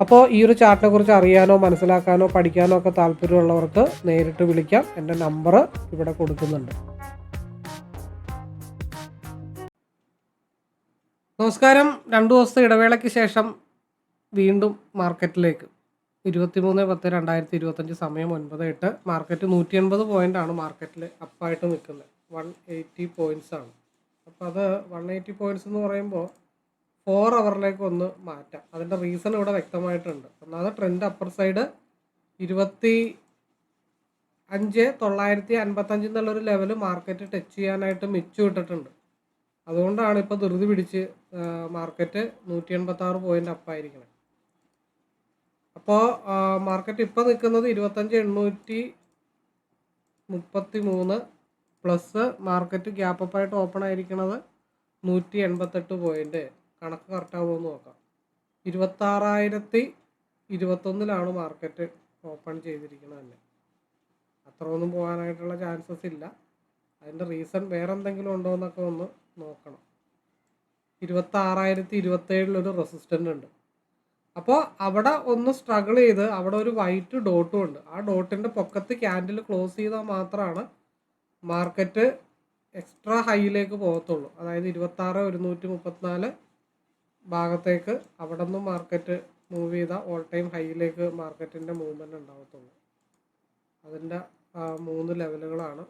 അപ്പോൾ ഈ ഒരു ചാർട്ടിനെ കുറിച്ച് അറിയാനോ മനസ്സിലാക്കാനോ പഠിക്കാനോ ഒക്കെ താല്പര്യമുള്ളവർക്ക് നേരിട്ട് വിളിക്കാം. എന്റെ നമ്പർ ഇവിടെ കൊടുക്കുന്നുണ്ട്. നമസ്കാരം. രണ്ടു ദിവസത്തെ ഇടവേളയ്ക്ക് ശേഷം വീണ്ടും മാർക്കറ്റിലേക്ക്. ഇരുപത്തിമൂന്ന് പത്ത് രണ്ടായിരത്തി ഇരുപത്തഞ്ച് സമയം ഒൻപത് എട്ട്. മാർക്കറ്റ് നൂറ്റി എൺപത് പോയിന്റാണ് മാർക്കറ്റിൽ അപ്പായിട്ട് നിൽക്കുന്നത്. വൺ എയ്റ്റി ആണ്. അപ്പോൾ അത് വൺ എയ്റ്റി പോയിന്റ്സ് എന്ന് പറയുമ്പോൾ ഫോർ അവറിലേക്ക് ഒന്ന് മാറ്റാം. അതിന്റെ റീസൺ ഇവിടെ വ്യക്തമായിട്ടുണ്ട്. ഒന്നാമത് ട്രെൻഡ് അപ്പർ സൈഡ് ഇരുപത്തി അഞ്ച് തൊള്ളായിരത്തി അൻപത്തഞ്ച് എന്നുള്ളൊരു ലെവൽ മാർക്കറ്റ് ടച്ച് ചെയ്യാനായിട്ട് മിച്ചു വിട്ടിട്ടുണ്ട് അതുകൊണ്ടാണ് ഇപ്പോൾ ധൃതി പിടിച്ച് മാർക്കറ്റ് നൂറ്റി എൺപത്തി ആറ് പോയിന്റ് അപ്പായിരിക്കണം അപ്പോൾ മാർക്കറ്റ് ഇപ്പോൾ നിൽക്കുന്നത് ഇരുപത്തഞ്ച് എണ്ണൂറ്റി മുപ്പത്തി മൂന്ന് പ്ലസ് മാർക്കറ്റ് ഗ്യാപ്പ് അപ്പായിട്ട് ഓപ്പൺ ആയിരിക്കുന്നത് നൂറ്റി എൺപത്തെട്ട് പോയിന്റ് കണക്ക് കറക്റ്റാവുമോ എന്ന് നോക്കാം. ഇരുപത്താറായിരത്തി ഇരുപത്തൊന്നിലാണ് മാർക്കറ്റ് ഓപ്പൺ ചെയ്തിരിക്കുന്നത് തന്നെ. അത്ര ഒന്നും പോകാനായിട്ടുള്ള ചാൻസസ് ഇല്ല. അതിന്റെ റീസൺ വേറെ എന്തെങ്കിലും ഉണ്ടോ എന്നൊക്കെ ഒന്ന് നോക്കണം. ഇരുപത്താറായിരത്തി ഇരുപത്തേഴിലൊരു റെസിസ്റ്റന്റ് ഉണ്ട്. അപ്പോൾ അവിടെ ഒന്ന് സ്ട്രഗിൾ ചെയ്ത് അവിടെ ഒരു വൈറ്റ് ഡോട്ടും ഉണ്ട്. ആ ഡോട്ടിന്റെ പൊക്കത്ത് ക്യാൻഡിൽ ക്ലോസ് ചെയ്താൽ മാത്രമാണ് മാർക്കറ്റ് എക്സ്ട്രാ ഹൈയിലേക്ക് പോകത്തുള്ളൂ. അതായത് ഇരുപത്താറ് ഒരുന്നൂറ്റി മുപ്പത്തിനാല് ഭാഗത്തേക്ക് അവിടെ നിന്നും മാർക്കറ്റ് മൂവ് ചെയ്ത ഓൾ ടൈം ഹൈയിലേക്ക് മാർക്കറ്റിന്റെ മൂവ്മെന്റ് ഉണ്ടാകത്തുള്ളൂ അതിന്റെ മൂന്ന് ലെവലുകളാണ്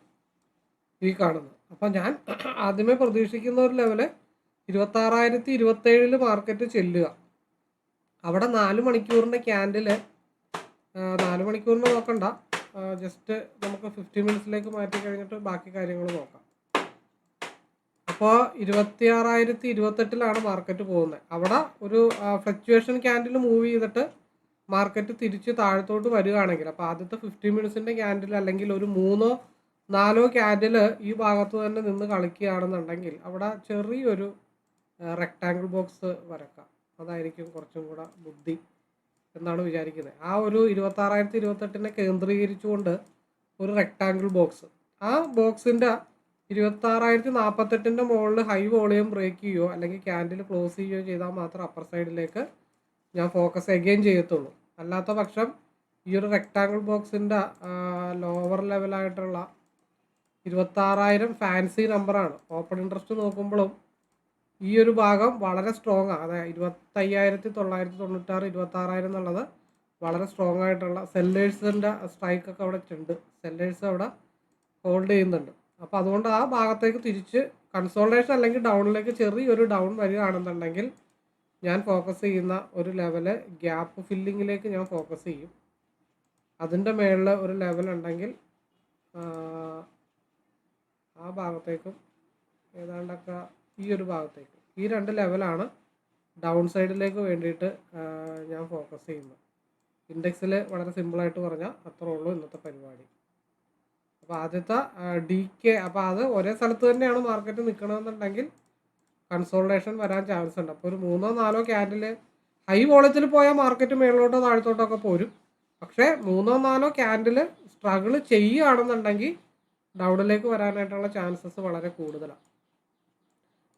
ഈ കാണുന്നത്. അപ്പം ഞാൻ ആദ്യമേ പ്രതീക്ഷിക്കുന്ന ഒരു ലെവൽ ഇരുപത്താറായിരത്തി ഇരുപത്തേഴിൽ മാർക്കറ്റ് ചെല്ലുക. അവിടെ നാല് മണിക്കൂറിന്റെ ക്യാൻഡിൽ നാല് മണിക്കൂറിന് നോക്കണ്ട. ജസ്റ്റ് നമുക്ക് ഫിഫ്റ്റി മിനിറ്റ്സിലേക്ക് മാറ്റി കഴിഞ്ഞിട്ട് ബാക്കി കാര്യങ്ങൾ നോക്കാം. അപ്പോൾ ഇരുപത്തി ആറായിരത്തി ഇരുപത്തെട്ടിലാണ് മാർക്കറ്റ് പോകുന്നത്. അവിടെ ഒരു ഫ്ലക്ച്വേഷൻ ക്യാൻഡിൽ മൂവ് ചെയ്തിട്ട് മാർക്കറ്റ് തിരിച്ച് താഴത്തോട്ട് വരികയാണെങ്കിൽ അപ്പോൾ ആദ്യത്തെ ഫിഫ്റ്റി മിനിറ്റ്സിന്റെ ക്യാൻഡിൽ അല്ലെങ്കിൽ ഒരു മൂന്നോ നാലോ ക്യാൻഡിൽ ഈ ഭാഗത്ത് തന്നെ നിന്ന് കളിക്കുകയാണെന്നുണ്ടെങ്കിൽ അവിടെ ചെറിയൊരു റെക്റ്റാങ്കിൾ ബോക്സ് വരക്കാം. അതായിരിക്കും കുറച്ചും കൂടെ ബുദ്ധി എന്നാണ് വിചാരിക്കുന്നത്. ആ ഒരു ഇരുപത്താറായിരത്തി ഇരുപത്തെട്ടിനെ കേന്ദ്രീകരിച്ചുകൊണ്ട് ഒരു റെക്റ്റാങ്കിൾ ബോക്സ് ആ ബോക്സിന്റെ ഇരുപത്താറായിരത്തി നാൽപ്പത്തെട്ടിന്റെ മുകളിൽ ഹൈ വോളിയം ബ്രേക്ക് ചെയ്യുകയോ അല്ലെങ്കിൽ ക്യാൻഡിൽ ക്ലോസ് ചെയ്യുകയോ ചെയ്താൽ മാത്രം അപ്പർ സൈഡിലേക്ക് ഞാൻ ഫോക്കസ് എഗെയിൻ ചെയ്യത്തുള്ളൂ. അല്ലാത്ത പക്ഷം ഈ ഒരു റെക്റ്റാങ്കിൾ ബോക്സിന്റെ ലോവർ ലെവലായിട്ടുള്ള ഇരുപത്താറായിരം ഫാൻസി നമ്പറാണ് ഓപ്പൺ ഇൻട്രസ്റ്റ് നോക്കുമ്പോഴും ഈ ഒരു ഭാഗം വളരെ സ്ട്രോങ് ആണ് അതായത് ഇരുപത്തയ്യായിരത്തി തൊള്ളായിരത്തി തൊണ്ണൂറ്റാറ് ഇരുപത്താറായിരം എന്നുള്ളത് വളരെ സ്ട്രോങ് ആയിട്ടുള്ള സെല്ലേഴ്സിന്റെ സ്ട്രൈക്കൊക്കെ അവിടെ ഉണ്ട് സെല്ലേഴ്സ് അവിടെ ഹോൾഡ് ചെയ്യുന്നുണ്ട്. അപ്പോൾ അതുകൊണ്ട് ആ ഭാഗത്തേക്ക് തിരിച്ച് കൺസോൾട്ടേഷൻ അല്ലെങ്കിൽ ഡൗണിലേക്ക് ചെറിയൊരു ഡൗൺ വരികയാണെന്നുണ്ടെങ്കിൽ ഞാൻ ഫോക്കസ് ചെയ്യുന്ന ഒരു ലെവൽ ഗ്യാപ്പ് ഫില്ലിങ്ങിലേക്ക് ഞാൻ ഫോക്കസ് ചെയ്യും. അതിന്റെ മേളിൽ ഒരു ലെവൽ ഉണ്ടെങ്കിൽ ആ ഭാഗത്തേക്കും ഏതാണ്ടൊക്കെ ഈ ഒരു ഭാഗത്തേക്കും ഈ രണ്ട് ലെവലാണ് ഡൗൺ സൈഡിലേക്ക് വേണ്ടിയിട്ട് ഞാൻ ഫോക്കസ് ചെയ്യുന്നത്. ഇൻഡെക്സിൽ വളരെ സിമ്പിളായിട്ട് പറഞ്ഞാൽ അത്രേ ഉള്ളൂ ഇന്നത്തെ പരിപാടി. അപ്പോൾ ആദ്യത്തെ ഡി കെ അപ്പോൾ അത് ഒരേ സ്ഥലത്ത് തന്നെയാണ് മാർക്കറ്റ് നിൽക്കണമെന്നുണ്ടെങ്കിൽ കൺസോൾട്ടേഷൻ വരാൻ ചാൻസ് ഉണ്ട്. അപ്പോൾ ഒരു മൂന്നോ നാലോ ക്യാൻഡിൽ ഹൈ വോളത്തിൽ പോയാൽ മാർക്കറ്റ് മേളിലോട്ടോ താഴത്തോട്ടോ ഒക്കെ പോരും. പക്ഷേ മൂന്നോ നാലോ ക്യാൻഡിൽ സ്ട്രഗിൾ ചെയ്യുകയാണെന്നുണ്ടെങ്കിൽ ഡൗണിലേക്ക് വരാനായിട്ടുള്ള ചാൻസസ് വളരെ കൂടുതലാണ്.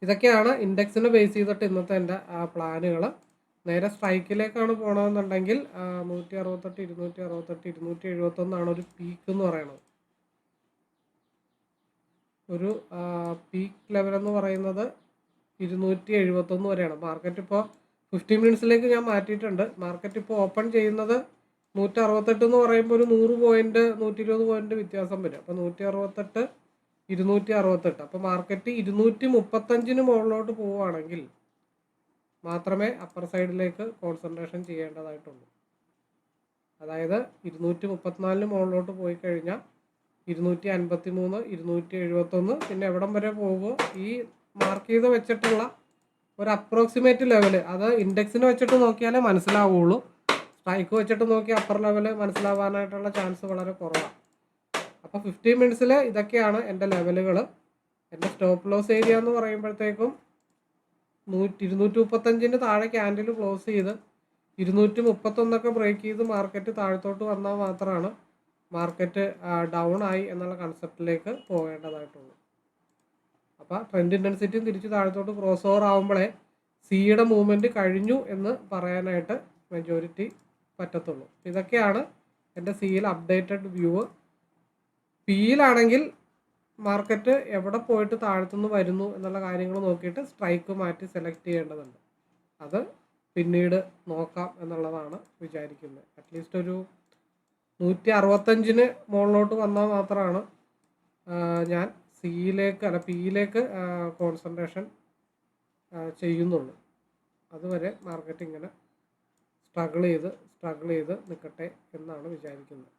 ഇതൊക്കെയാണ് ഇൻഡെക്സിനെ ബേസ് ചെയ്തിട്ട് ഇന്നത്തെ എന്റെ പ്ലാനുകൾ നേരെ സ്ട്രൈക്കിലേക്കാണ് പോകണമെന്നുണ്ടെങ്കിൽ നൂറ്റി അറുപത്തെട്ട് ഇരുന്നൂറ്റി അറുപത്തെട്ട് ഇരുന്നൂറ്റി എഴുപത്തൊന്നാണ് ഒരു പീക്ക് എന്ന് പറയുന്നത് ഒരു പീക്ക് ലെവൽ എന്ന് പറയുന്നത് ഇരുന്നൂറ്റി എഴുപത്തൊന്ന് വരെയാണ് മാർക്കറ്റ് ഇപ്പോൾ ഫിഫ്റ്റി മിനിറ്റ്സിലേക്ക് ഞാൻ മാറ്റിയിട്ടുണ്ട്. മാർക്കറ്റ് ഇപ്പോൾ ഓപ്പൺ ചെയ്യുന്നത് നൂറ്റി അറുപത്തെട്ട് എന്ന് പറയുമ്പോൾ ഒരു നൂറ് പോയിന്റ് നൂറ്റി ഇരുപത് പോയിന്റ് വ്യത്യാസം വരും. അപ്പോൾ നൂറ്റി അറുപത്തെട്ട് ഇരുന്നൂറ്റി അറുപത്തെട്ട് അപ്പോൾ മാർക്കറ്റ് ഇരുന്നൂറ്റി മുപ്പത്തഞ്ചിന് മുകളിലോട്ട് പോവുകയാണെങ്കിൽ മാത്രമേ അപ്പർ സൈഡിലേക്ക് കോൺസെൻട്രേഷൻ ചെയ്യേണ്ടതായിട്ടുള്ളൂ. അതായത് ഇരുന്നൂറ്റി മുപ്പത്തിനാലിന് മുകളിലോട്ട് പോയി കഴിഞ്ഞാൽ ഇരുന്നൂറ്റി അൻപത്തി മൂന്ന് ഇരുന്നൂറ്റി എഴുപത്തൊന്ന് പിന്നെ എവിടം വരെ പോകുമോ ഈ മാർക്ക് ചെയ്ത് വെച്ചിട്ടുള്ള ഒരു അപ്രോക്സിമേറ്റ് ലെവൽ അത് ഇൻഡെക്സിന് വെച്ചിട്ട് നോക്കിയാലേ മനസ്സിലാവുള്ളൂ. സ്ട്രൈക്ക് വെച്ചിട്ട് നോക്കി അപ്പർ ലെവൽ മനസ്സിലാവാനായിട്ടുള്ള ചാൻസ് വളരെ കുറവാണ് അപ്പോൾ ഫിഫ്റ്റീൻ മിനിറ്റ്സിൽ ഇതൊക്കെയാണ് എന്റെ ലെവലുകൾ എന്റെ സ്റ്റോപ്പ് ലോസ് ഏരിയ എന്ന് പറയുമ്പോഴത്തേക്കും നൂറ്റി ഇരുന്നൂറ്റി മുപ്പത്തഞ്ചിന് താഴെ ക്യാൻഡിൽ ക്ലോസ് ചെയ്ത് ഇരുന്നൂറ്റി മുപ്പത്തൊന്നൊക്കെ ബ്രേക്ക് ചെയ്ത് മാർക്കറ്റ് താഴത്തോട്ട് വന്നാൽ മാത്രമാണ് മാർക്കറ്റ് ഡൗൺ ആയി എന്നുള്ള കൺസെപ്റ്റിലേക്ക് പോകേണ്ടതായിട്ടുള്ളൂ. അപ്പോൾ ട്രെൻഡ് ഇന്റൻസിറ്റിയും തിരിച്ച് താഴത്തോട്ട് ക്രോസ് ഓവർ ആകുമ്പോഴേ സിയുടെ മൂവ്മെന്റ് കഴിഞ്ഞു എന്ന് പറയാനായിട്ട് മെജോറിറ്റി പറ്റത്തുള്ളൂ. ഇതൊക്കെയാണ് എന്റെ സിയിൽ അപ്ഡേറ്റഡ് വ്യൂ പിയിലാണെങ്കിൽ മാർക്കറ്റ് എവിടെ പോയിട്ട് താഴത്തുനിന്ന് വരുന്നു എന്നുള്ള കാര്യങ്ങൾ നോക്കിയിട്ട് സ്ട്രൈക്ക് മാറ്റി സെലക്ട് ചെയ്യേണ്ടതുണ്ട്. അത് പിന്നീട് നോക്കാം എന്നുള്ളതാണ് വിചാരിക്കുന്നത്. അറ്റ്ലീസ്റ്റ് ഒരു നൂറ്റി അറുപത്തഞ്ചിന് മുകളിലോട്ട് വന്നാൽ മാത്രമാണ് ഞാൻ സിയിലേക്ക് അല്ല പിയിലേക്ക് കോൺസെൻട്രേഷൻ ചെയ്യുന്നുള്ളൂ. അതുവരെ മാർക്കറ്റ് ഇങ്ങനെ സ്ട്രഗിൾ ചെയ്ത് സ്ട്രഗിൾ ചെയ്ത് നിൽക്കട്ടെ എന്നാണ് വിചാരിക്കുന്നത്.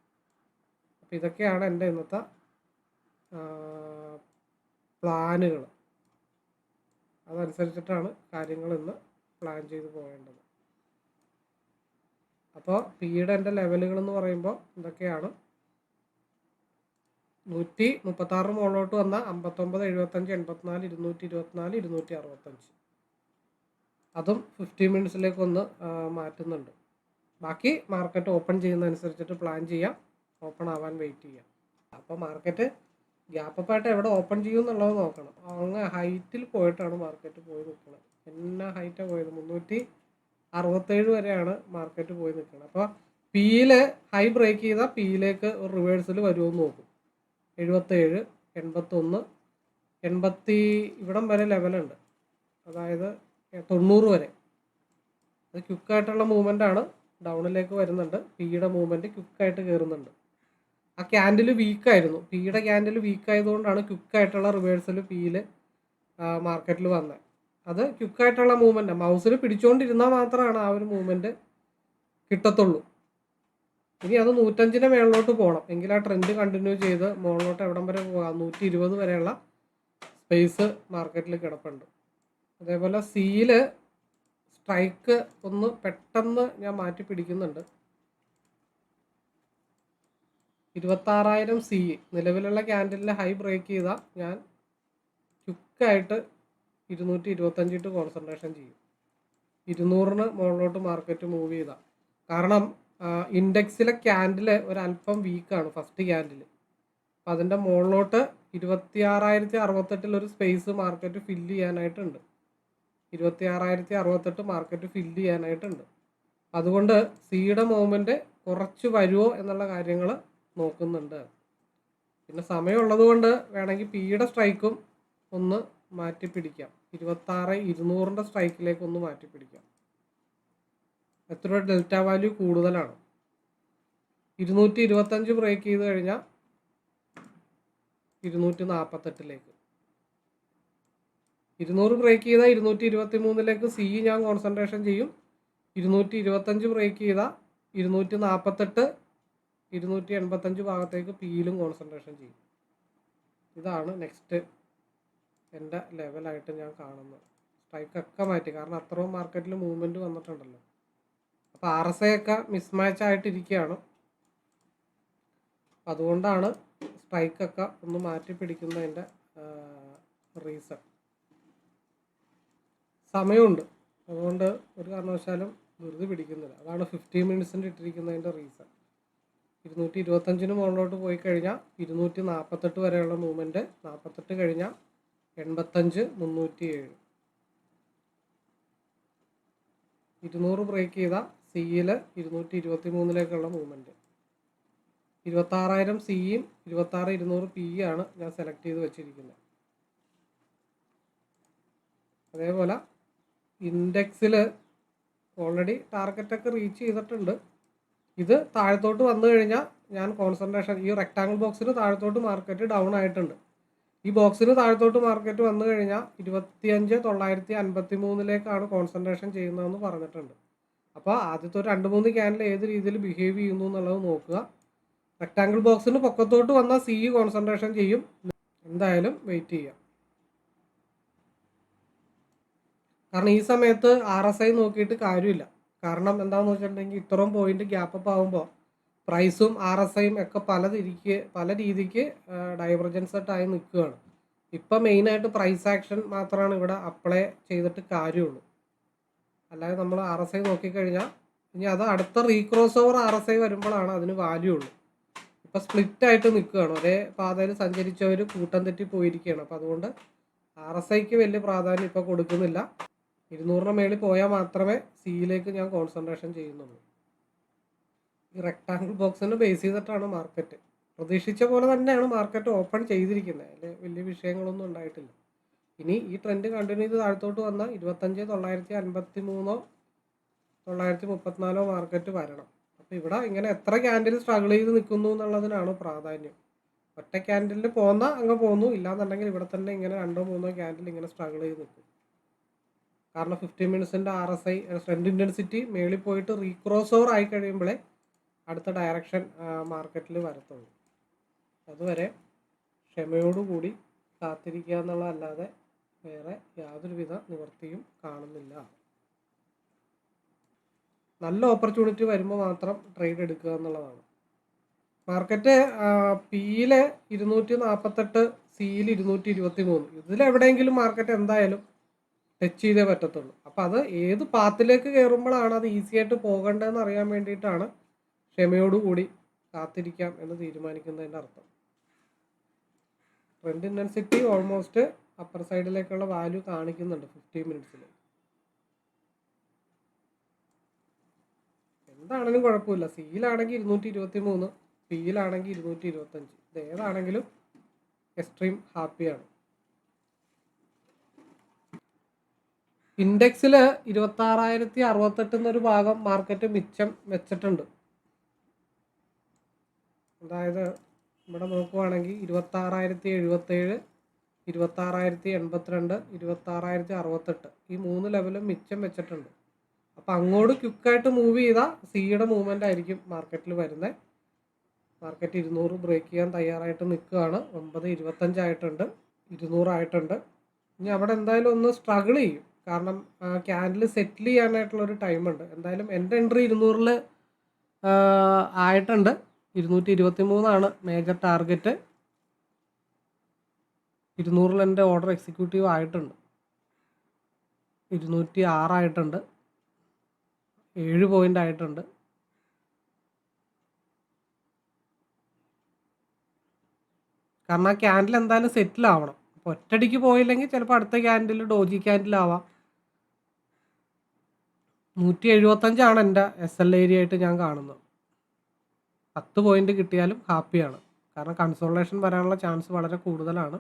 അപ്പോൾ ഇതൊക്കെയാണ് എന്റെ ഇന്നത്തെ പ്ലാനുകൾ അതനുസരിച്ചിട്ടാണ് കാര്യങ്ങൾ ഇന്ന് പ്ലാൻ ചെയ്ത് പോകേണ്ടത്. അപ്പോൾ പിയുടെ എന്റെ ലെവലുകൾ എന്ന് പറയുമ്പോൾ ഇതൊക്കെയാണ് നൂറ്റി മുപ്പത്താറ് മുകളിലോട്ട് വന്ന അമ്പത്തൊമ്പത് എഴുപത്തഞ്ച് എൺപത്തിനാല് ഇരുന്നൂറ്റി ഇരുപത്തിനാല് ഇരുന്നൂറ്റി അറുപത്തഞ്ച്. അതും ഫിഫ്റ്റി മിനിറ്റ്സിലേക്ക് ഒന്ന് മാറ്റുന്നുണ്ട്. ബാക്കി മാർക്കറ്റ് ഓപ്പൺ ചെയ്യുന്ന അനുസരിച്ചിട്ട് പ്ലാൻ ചെയ്യാം. ഓപ്പൺ ആവാൻ വെയിറ്റ് ചെയ്യാം. അപ്പോൾ മാർക്കറ്റ് ഗ്യാപ്പ് അപ്പായിട്ട് എവിടെ ഓപ്പൺ ചെയ്യും എന്നുള്ളത് നോക്കണം. അങ്ങ് ഹൈറ്റിൽ പോയിട്ടാണ് മാർക്കറ്റ് പോയി നിൽക്കുന്നത്. എന്നാ ഹൈറ്റാണ് പോയത്? മുന്നൂറ്റി അറുപത്തേഴ് വരെയാണ് മാർക്കറ്റ് പോയി നിൽക്കുന്നത്. അപ്പോൾ പിയിൽ ഹൈ ബ്രേക്ക് ചെയ്താൽ പിയിലേക്ക് ഒരു റിവേഴ്സിൽ വരുമെന്ന് നോക്കും എഴുപത്തേഴ് എൺപത്തൊന്ന് എൺപത്തി ഇവിടം വരെ ലെവലുണ്ട് അതായത് തൊണ്ണൂറ് വരെ. അത് ക്വിക്കായിട്ടുള്ള മൂവ്മെന്റ് ആണ്. ഡൗണിലേക്ക് വരുന്നുണ്ട്. പിയുടെ മൂവ്മെന്റ് ക്വിക്കായിട്ട് കയറുന്നുണ്ട് ആ ക്യാൻഡിൽ വീക്കായിരുന്നു പിയുടെ ക്യാൻഡിൽ വീക്കായതുകൊണ്ടാണ് ക്വിക്കായിട്ടുള്ള റിവേഴ്സൽ പിയിൽ മാർക്കറ്റിൽ വന്നത് അത് ക്യുക്കായിട്ടുള്ള മൂവ്മെന്റ് മൗസിൽ പിടിച്ചുകൊണ്ടിരുന്നാൽ മാത്രമാണ് ആ ഒരു മൂവ്മെന്റ് കിട്ടത്തുള്ളൂ. ഇനി അത് നൂറ്റഞ്ചിന് മേളിലോട്ട് പോകണം എങ്കിൽ ആ ട്രെൻഡ് കണ്ടിന്യൂ ചെയ്ത് മുകളിലോട്ട് എവിടം വരെ പോകാം? നൂറ്റി ഇരുപത് വരെയുള്ള സ്പേസ് മാർക്കറ്റിൽ കിടപ്പുണ്ട്. അതേപോലെ സിയിൽ സ്ട്രൈക്ക് ഒന്ന് പെട്ടെന്ന് ഞാൻ മാറ്റി പിടിക്കുന്നുണ്ട്. ഇരുപത്താറായിരം സി നിലവിലുള്ള ക്യാൻഡലിൽ ഹൈ ബ്രേക്ക് ചെയ്താൽ ഞാൻ ക്വിക്കായിട്ട് ഇരുന്നൂറ്റി ഇരുപത്തഞ്ചിട്ട് കോൺസെൻട്രേഷൻ ചെയ്യും. ഇരുന്നൂറിന് മുകളിലോട്ട് മാർക്കറ്റ് മൂവ് ചെയ്താൽ കാരണം ഇൻഡെക്സിലെ ക്യാൻഡിൽ ഒരല്പം വീക്കാണ് ഫസ്റ്റ് ക്യാൻഡിൽ അപ്പം അതിന്റെ മുകളിലോട്ട് ഇരുപത്തി ആറായിരത്തി അറുപത്തെട്ടിൽ ഒരു സ്പേസ് മാർക്കറ്റ് ഫില്ല് ചെയ്യാനായിട്ടുണ്ട്. ഇരുപത്തി ആറായിരത്തി അറുപത്തെട്ട് മാർക്കറ്റ് ഫില്ല് ചെയ്യാനായിട്ടുണ്ട്. അതുകൊണ്ട് സിയുടെ മൂവ്മെന്റ് കുറച്ച് വരുമോ എന്നുള്ള കാര്യങ്ങൾ നോക്കുന്നുണ്ട്. പിന്നെ സമയമുള്ളത് കൊണ്ട് വേണമെങ്കിൽ പിയുടെ സ്ട്രൈക്കും ഒന്ന് മാറ്റി പിടിക്കാം ഇരുപത്താറ് ഇരുന്നൂറിന്റെ സ്ട്രൈക്കിലേക്ക് ഒന്ന് മാറ്റി പിടിക്കാം എത്ര ഡെൽറ്റ വാല്യൂ കൂടുതലാണ്. ഇരുന്നൂറ്റി ഇരുപത്തഞ്ച് ബ്രേക്ക് ചെയ്ത് കഴിഞ്ഞാൽ ഇരുന്നൂറ്റി നാൽപ്പത്തെട്ടിലേക്ക് ഇരുന്നൂറ് ബ്രേക്ക് ചെയ്താൽ ഇരുന്നൂറ്റി ഇരുപത്തി മൂന്നിലേക്ക് സി ഞാൻ കോൺസെൻട്രേഷൻ ചെയ്യും. ഇരുന്നൂറ്റി ഇരുപത്തഞ്ച് ബ്രേക്ക് ചെയ്താൽ ഇരുന്നൂറ്റി നാൽപ്പത്തെട്ട് ഇരുന്നൂറ്റി എൺപത്തഞ്ച് ഭാഗത്തേക്ക് പിയിലും കോൺസെൻട്രേഷൻ ചെയ്യും. ഇതാണ് നെക്സ്റ്റ് എന്റെ ലെവലായിട്ട് ഞാൻ കാണുന്നു. സ്ട്രൈക്കൊക്കെ മാറ്റി. കാരണം അത്രയും മാർക്കറ്റിൽ മൂവ്മെന്റ് വന്നിട്ടുണ്ടല്ലോ. അപ്പോൾ ആർ എസ് ഐ ഒക്കെ മിസ്മാച്ച് ആയിട്ടിരിക്കുകയാണ് അതുകൊണ്ടാണ് സ്ട്രൈക്കൊക്കെ ഒന്ന് മാറ്റി പിടിക്കുന്നതിന്റെ റീസൺ. സമയമുണ്ട്. അതുകൊണ്ട് ഒരു കാരണവശാലും ധൃതി പിടിക്കുന്നില്ല. അതാണ് ഫിഫ്റ്റീൻ മിനിറ്റ്സിന്റെ ഇട്ടിരിക്കുന്നതിന്റെ റീസൺ. ഇരുന്നൂറ്റി ഇരുപത്തഞ്ചിന് മുകളിലോട്ട് പോയി കഴിഞ്ഞാൽ ഇരുന്നൂറ്റി നാൽപ്പത്തെട്ട് വരെയുള്ള മൂവ്മെന്റ് നാൽപ്പത്തെട്ട് കഴിഞ്ഞാൽ എൺപത്തഞ്ച് മുന്നൂറ്റി ഏഴ് ഇരുന്നൂറ് ബ്രേക്ക് ചെയ്ത സിയിൽ ഇരുന്നൂറ്റി ഇരുപത്തി മൂന്നിലേക്കുള്ള മൂവ്മെന്റ് ഇരുപത്താറായിരം സിയും ഇരുപത്താറ് ഇരുന്നൂറ് പി ആണ് ഞാൻ സെലക്ട് ചെയ്ത് വെച്ചിരിക്കുന്നത്. അതേപോലെ ഇൻഡെക്സിൽ ഓൾറെഡി ടാർഗറ്റൊക്കെ റീച്ച് ചെയ്തിട്ടുണ്ട്. ഇത് താഴത്തോട്ട് വന്നു കഴിഞ്ഞാൽ ഞാൻ കോൺസെൻട്രേഷൻ ഈ റെക്ടാങ്കിൾ ബോക്സിന് താഴത്തോട്ട് മാർക്കറ്റ് ഡൗൺ ആയിട്ടുണ്ട്. ഈ ബോക്സിന് താഴത്തോട്ട് മാർക്കറ്റ് വന്നു കഴിഞ്ഞാൽ ഇരുപത്തിയഞ്ച് തൊള്ളായിരത്തി അൻപത്തി മൂന്നിലേക്കാണ് കോൺസെൻട്രേഷൻ ചെയ്യുന്നതെന്ന് പറഞ്ഞിട്ടുണ്ട്. അപ്പോൾ ആദ്യത്തെ ഒരു രണ്ട് മൂന്ന് ക്യാനിൽ ഏത് രീതിയിൽ ബിഹേവ് ചെയ്യുന്നു എന്നുള്ളത് നോക്കുക. റെക്ടാങ്കിൾ ബോക്സിന് പൊക്കത്തോട്ട് വന്നാൽ സി കോൺസെൻട്രേഷൻ ചെയ്യും. എന്തായാലും വെയിറ്റ് ചെയ്യാം. കാരണം ഈ സമയത്ത് ആർ എസ് ഐ നോക്കിയിട്ട് കാര്യമില്ല. കാരണം എന്താണെന്ന് വെച്ചിട്ടുണ്ടെങ്കിൽ ഇത്രയും പോയിന്റ് ഗ്യാപ്പ് അപ്പ് ആകുമ്പോൾ പ്രൈസും ആർ എസ് ഐയും ഒക്കെ പല രീതിക്ക് പല രീതിക്ക് ഡൈവർജൻസ് ആയി നിൽക്കുകയാണ്. ഇപ്പം മെയിനായിട്ട് പ്രൈസ് ആക്ഷൻ മാത്രമാണ് ഇവിടെ അപ്ലൈ ചെയ്തിട്ട് കാര്യമുള്ളൂ. അല്ലാതെ നമ്മൾ ആർ എസ് ഐ നോക്കിക്കഴിഞ്ഞാൽ ഇനി അത് അടുത്ത recross over R S I വരുമ്പോഴാണ് അതിന് വാല്യൂ ഉള്ളൂ. ഇപ്പം സ്പ്ലിറ്റ് ആയിട്ട് നിൽക്കുകയാണ്. ഒരേ പാതയിൽ സഞ്ചരിച്ചവർ കൂട്ടം തെറ്റി പോയിരിക്കുകയാണ്. അപ്പം അതുകൊണ്ട് ആർ എസ് ഐക്ക് വലിയ പ്രാധാന്യം ഇപ്പോൾ കൊടുക്കുന്നില്ല. ഇരുന്നൂറിന് മേളിൽ പോയാൽ മാത്രമേ സിയിലേക്ക് ഞാൻ കോൺസെൻട്രേഷൻ ചെയ്യുന്നുള്ളൂ. ഈ റെക്ടാങ്കിൾ ബോക്സിനെ ബേസ് ചെയ്തിട്ടാണ് മാർക്കറ്റ് പ്രതീക്ഷിച്ച പോലെ തന്നെയാണ് മാർക്കറ്റ് ഓപ്പൺ ചെയ്തിരിക്കുന്നത്. അതിൽ വലിയ വിഷയങ്ങളൊന്നും ഉണ്ടായിട്ടില്ല. ഇനി ഈ ട്രെൻഡ് കണ്ടിന്യൂ ചെയ്ത് താഴത്തോട്ട് വന്നാൽ ഇരുപത്തഞ്ച് തൊള്ളായിരത്തി അൻപത്തി മൂന്നോ തൊള്ളായിരത്തി മുപ്പത്തിനാലോ മാർക്കറ്റ് വരണം. അപ്പോൾ ഇവിടെ ഇങ്ങനെ എത്ര ക്യാൻഡിൽ സ്ട്രഗിൾ ചെയ്ത് നിൽക്കുന്നു എന്നുള്ളതിനാണ് പ്രാധാന്യം. ഒറ്റ ക്യാൻഡിലിൽ പോകുന്ന അങ്ങ് പോകുന്നു ഇല്ലാന്നുണ്ടെങ്കിൽ ഇവിടെ തന്നെ ഇങ്ങനെ രണ്ടോ മൂന്നോ ക്യാൻഡിൽ ഇങ്ങനെ സ്ട്രഗിൾ ചെയ്ത് നിൽക്കും. കാരണം fifteen മിനിറ്റ്സിന്റെ R S I trend intensity മേളിൽ പോയിട്ട് റീക്രോസ് ഓവർ ആയി കഴിയുമ്പോഴേ അടുത്ത ഡയറക്ഷൻ മാർക്കറ്റിൽ വരത്തുള്ളൂ. അതുവരെ ക്ഷമയോടുകൂടി കാത്തിരിക്കുക എന്നുള്ളതല്ലാതെ വേറെ യാതൊരുവിധ നിവൃത്തിയും കാണുന്നില്ല. നല്ല ഓപ്പർച്യൂണിറ്റി വരുമ്പോൾ മാത്രം ട്രേഡ് എടുക്കുക എന്നുള്ളതാണ്. മാർക്കറ്റ് പിയിലെ ഇരുന്നൂറ്റി നാൽപ്പത്തെട്ട് സിയിൽ ഇരുന്നൂറ്റി ഇരുപത്തി മൂന്ന് ഇതിലെവിടെയെങ്കിലും മാർക്കറ്റ് എന്തായാലും ടച്ച് ചെയ്തേ പറ്റത്തുള്ളൂ. അപ്പോൾ അത് ഏത് പാത്തിലേക്ക് കയറുമ്പോഴാണ് അത് ഈസി ആയിട്ട് പോകേണ്ടതെന്ന് അറിയാൻ വേണ്ടിയിട്ടാണ് ക്ഷമയോടുകൂടി കാത്തിരിക്കാം എന്ന് തീരുമാനിക്കുന്നതിന്റെ അർത്ഥം. ട്രെൻഡ് ഇന്റൻസിറ്റി ഓൾമോസ്റ്റ് അപ്പർ സൈഡിലേക്കുള്ള വാല്യൂ കാണിക്കുന്നുണ്ട് ഫിഫ്റ്റീൻ മിനിറ്റ്സിൽ എന്താണെങ്കിലും കുഴപ്പമില്ല. സിയിലാണെങ്കിൽ ഇരുന്നൂറ്റി ഇരുപത്തി മൂന്ന് പിയിലാണെങ്കിൽ ഇരുന്നൂറ്റി ഇരുപത്തഞ്ച് ഇത് ഏതാണെങ്കിലും എക്സ്ട്രീം ഹാപ്പിയാണ് ഇൻഡെക്സിൽ ഇരുപത്താറായിരത്തി അറുപത്തെട്ട് എന്നൊരു ഭാഗം മാർക്കറ്റ് മിച്ചം വെച്ചിട്ടുണ്ട്. അതായത് ഇവിടെ നോക്കുവാണെങ്കിൽ ഇരുപത്തി ആറായിരത്തി എഴുപത്തേഴ് ഇരുപത്തി ആറായിരത്തി എൺപത്തിരണ്ട് ഇരുപത്തി ആറായിരത്തി അറുപത്തെട്ട് ഈ മൂന്ന് ലെവലും മിച്ചം വെച്ചിട്ടുണ്ട്. അപ്പോൾ അങ്ങോട്ട് ക്വിക്കായിട്ട് മൂവ് ചെയ്താൽ സിയുടെ മൂവ്മെന്റ് ആയിരിക്കും മാർക്കറ്റിൽ വരുന്നത് മാർക്കറ്റ് ഇരുന്നൂറ് ബ്രേക്ക് ചെയ്യാൻ തയ്യാറായിട്ട് നിൽക്കുകയാണ്. ഒമ്പത് ഇരുപത്തഞ്ചായിട്ടുണ്ട് ഇരുന്നൂറായിട്ടുണ്ട്. ഇനി അവിടെ എന്തായാലും ഒന്ന് സ്ട്രഗിൾ ചെയ്യും. കാരണം ക്യാൻഡിൽ സെറ്റിൽ ചെയ്യാനായിട്ടുള്ളൊരു ടൈമുണ്ട് എന്തായാലും എന്റെ എൻട്രി ഇരുന്നൂറിൽ ആയിട്ടുണ്ട്. ഇരുന്നൂറ്റി ഇരുപത്തി മൂന്നാണ് മേജർ ടാർഗറ്റ്. ഇരുന്നൂറിൽ എന്റെ ഓർഡർ എക്സിക്യൂട്ടീവ് ആയിട്ടുണ്ട്. ഇരുന്നൂറ്റി ആറായിട്ടുണ്ട് ഏഴ് പോയിന്റ് ആയിട്ടുണ്ട്. കാരണം ആ ക്യാൻഡിൽ എന്തായാലും സെറ്റിൽ ആവണം. അപ്പോൾ ഒറ്റടിക്ക് പോയില്ലെങ്കിൽ ചിലപ്പോൾ അടുത്ത ക്യാൻഡിൽ ഡോജി ക്യാൻഡിലാവാം നൂറ്റി എഴുപത്തഞ്ചാണ് എന്റെ എസ് എൽ ഏരിയ ആയിട്ട് ഞാൻ കാണുന്നത്. പത്ത് പോയിന്റ് കിട്ടിയാലും ഹാപ്പിയാണ് കാരണം കൺസോളേഷൻ വരാനുള്ള ചാൻസ് വളരെ കൂടുതലാണ്.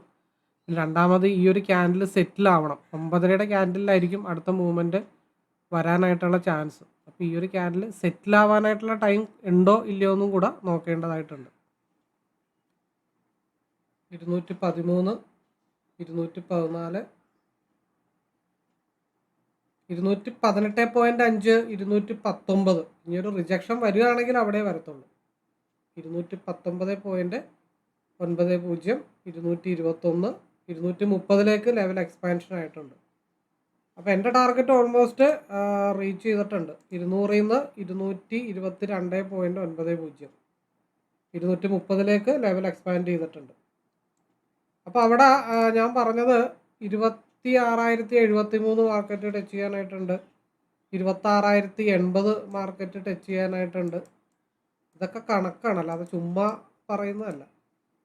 രണ്ടാമത് ഈ ഒരു ക്യാൻഡിൽ സെറ്റിൽ ആവണം. ഒമ്പതരയുടെ ക്യാൻഡിലായിരിക്കും അടുത്ത മൂവ്മെന്റ് വരാനായിട്ടുള്ള ചാൻസ് അപ്പോൾ ഈ ഒരു ക്യാൻഡിൽ സെറ്റിൽ ആവാനായിട്ടുള്ള ടൈം ഉണ്ടോ ഇല്ലയോ എന്നും കൂടെ നോക്കേണ്ടതായിട്ടുണ്ട്. ഇരുന്നൂറ്റി പതിമൂന്ന് ഇരുന്നൂറ്റി പതിനാല് ഇരുന്നൂറ്റി പതിനെട്ട് പോയിന്റ് അഞ്ച് ഇരുന്നൂറ്റി പത്തൊമ്പത് ഇനിയൊരു റിജക്ഷൻ വരികയാണെങ്കിൽ അവിടെ വരത്തുള്ളൂ. ഇരുന്നൂറ്റി പത്തൊമ്പത് പോയിന്റ് ഒൻപത് പൂജ്യം ഇരുന്നൂറ്റി ഇരുപത്തൊന്ന് ഇരുന്നൂറ്റി മുപ്പതിലേക്ക് ലെവൽ എക്സ്പാൻഷൻ ആയിട്ടുണ്ട്. അപ്പോൾ എന്റെ ടാർഗറ്റ് ഓൾമോസ്റ്റ് റീച്ച് ചെയ്തിട്ടുണ്ട്. ഇരുന്നൂറിൽ നിന്ന് ഇരുന്നൂറ്റി ഇരുപത്തി രണ്ട് പോയിന്റ് ഒൻപത് പൂജ്യം. ഇരുന്നൂറ്റി മുപ്പതിലേക്ക് ലെവൽ എക്സ്പാൻഡ് ചെയ്തിട്ടുണ്ട്. അപ്പോൾ അവിടെ ഞാൻ പറഞ്ഞത് ഇരുപത്തി ആറായിരത്തി എഴുപത്തി മൂന്ന് മാർക്കറ്റ് ടച്ച് ചെയ്യാനായിട്ടുണ്ട്. ഇരുപത്താറായിരത്തി എൺപത് മാർക്കറ്റ് ടച്ച് ചെയ്യാനായിട്ടുണ്ട്. ഇതൊക്കെ കണക്കാണ് അല്ലാതെ ചുമ്മാ പറയുന്നതല്ല.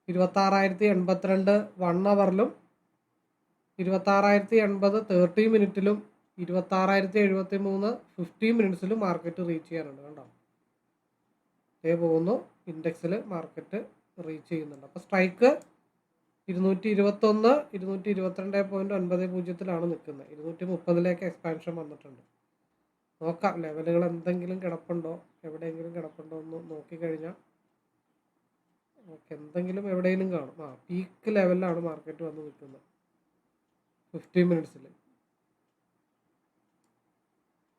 ഇരുപത്താറായിരത്തി എൺപത്തിരണ്ട് വൺ അവറിലും ഇരുപത്താറായിരത്തി എൺപത് തേർട്ടി മിനിറ്റിലും ഇരുപത്താറായിരത്തി എഴുപത്തി മൂന്ന് ഫിഫ്റ്റി മിനിറ്റ്സിലും മാർക്കറ്റ് റീച്ച് ചെയ്യാനുണ്ട് കണ്ടോ? ഇതേ പോകുന്നു ഇൻഡെക്സിൽ മാർക്കറ്റ് റീച്ച് ചെയ്യുന്നുണ്ട്. അപ്പോൾ സ്ട്രൈക്ക് ഇരുന്നൂറ്റി ഇരുപത്തൊന്ന് ഇരുന്നൂറ്റി ഇരുപത്തിരണ്ട് പോയിന്റ് ഒൻപത് പൂജ്യത്തിലാണ് നിൽക്കുന്നത്. ഇരുന്നൂറ്റി മുപ്പതിലേക്ക് എക്സ്പാൻഷൻ വന്നിട്ടുണ്ട്. നോക്കാം. ലെവലുകൾ എന്തെങ്കിലും കിടപ്പുണ്ടോ? എവിടെയെങ്കിലും കിടപ്പുണ്ടോ എന്ന് നോക്കിക്കഴിഞ്ഞാൽ ഓക്കെ എന്തെങ്കിലും എവിടെയെങ്കിലും കാണും. ആ പീക്ക് ലെവലിലാണ് മാർക്കറ്റ് വന്ന് നിൽക്കുന്നത്. ഫിഫ്റ്റീൻ മിനിറ്റ്സിൽ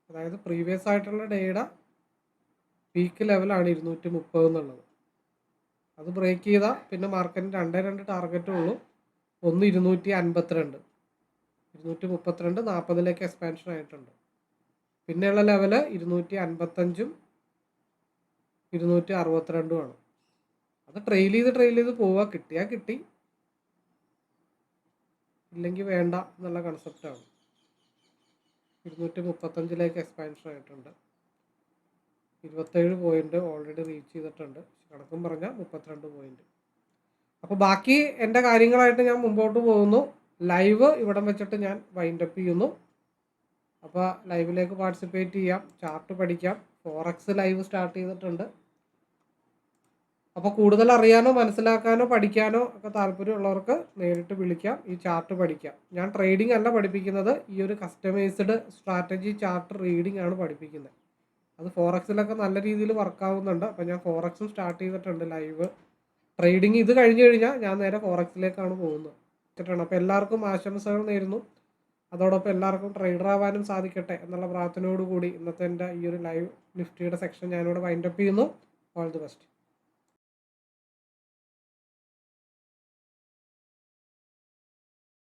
അതായത് പ്രീവിയസ് ആയിട്ടുള്ള ഡേയുടെ പീക്ക് ലെവലാണ് ഇരുന്നൂറ്റി മുപ്പത് എന്നുള്ളത്. അത് ബ്രേക്ക് ചെയ്താൽ പിന്നെ മാർക്കറ്റിന് രണ്ടേ രണ്ട് ടാർഗറ്റേ ഉള്ളൂ. ഒന്ന് ഇരുന്നൂറ്റി അൻപത്തിരണ്ട് ഇരുന്നൂറ്റി മുപ്പത്തിരണ്ട് നാൽപ്പതിലേക്ക് എക്സ്പാൻഷൻ ആയിട്ടുണ്ട്. പിന്നെയുള്ള ലെവൽ ഇരുന്നൂറ്റി അൻപത്തഞ്ചും ഇരുന്നൂറ്റി അറുപത്തിരണ്ടുമാണ് അത് ട്രെയിൽ ചെയ്ത് ട്രെയിൽ ചെയ്ത് പോവുക കിട്ടിയാൽ കിട്ടി. ഇല്ലെങ്കിൽ വേണ്ട എന്നുള്ള കൺസെപ്റ്റാണ് ഇരുന്നൂറ്റി മുപ്പത്തഞ്ചിലേക്ക് എക്സ്പാൻഷൻ ആയിട്ടുണ്ട്. ഇരുപത്തേഴ് പോയിന്റ് ഓൾറെഡി റീച്ച് ചെയ്തിട്ടുണ്ട്. കണക്കും പറഞ്ഞാൽ മുപ്പത്തിരണ്ട് പോയിന്റ് അപ്പോൾ ബാക്കി എന്റെ കാര്യങ്ങളായിട്ട് ഞാൻ മുമ്പോട്ട് പോകുന്നു. ലൈവ് ഇവിടം വെച്ചിട്ട് ഞാൻ വൈൻഡപ്പ് ചെയ്യുന്നു. അപ്പോൾ ലൈവിലേക്ക് പാർട്ടിസിപ്പേറ്റ് ചെയ്യാം. ചാർട്ട് പഠിക്കാം. ഫോറക്സ് ലൈവ് സ്റ്റാർട്ട് ചെയ്തിട്ടുണ്ട്. അപ്പോൾ കൂടുതൽ അറിയാനോ മനസ്സിലാക്കാനോ പഠിക്കാനോ ഒക്കെ താല്പര്യമുള്ളവർക്ക് നേരിട്ട് വിളിക്കാം. ഈ ചാർട്ട് പഠിക്കാം. ഞാൻ ട്രേഡിംഗ് അല്ല പഠിപ്പിക്കുന്നത്. ഈ ഒരു കസ്റ്റമൈസ്ഡ് സ്ട്രാറ്റജി ചാർട്ട് റീഡിംഗ് ആണ് പഠിപ്പിക്കുന്നത്. അത് ഫോറക്സിലൊക്കെ നല്ല രീതിയിൽ വർക്കാവുന്നുണ്ട് അപ്പോൾ ഞാൻ ഫോറക്സും സ്റ്റാർട്ട് ചെയ്തിട്ടുണ്ട് ലൈവ് ട്രേഡിംഗ് ഇത് കഴിഞ്ഞ് കഴിഞ്ഞാൽ ഞാൻ നേരെ ഫോറക്സിലേക്കാണ് പോകുന്നത്. അപ്പോൾ എല്ലാവർക്കും ആശംസകൾ നേരുന്നു. അതോടൊപ്പം എല്ലാവർക്കും ട്രേഡർ ആവാനും സാധിക്കട്ടെ എന്നുള്ള പ്രാർത്ഥനയോടുകൂടി ഇന്നത്തെ എന്റെ ഈ ഒരു ലൈവ് നിഫ്റ്റിയുടെ സെക്ഷൻ ഞാനിവിടെ വൈൻഡപ്പ് ചെയ്യുന്നു. All the best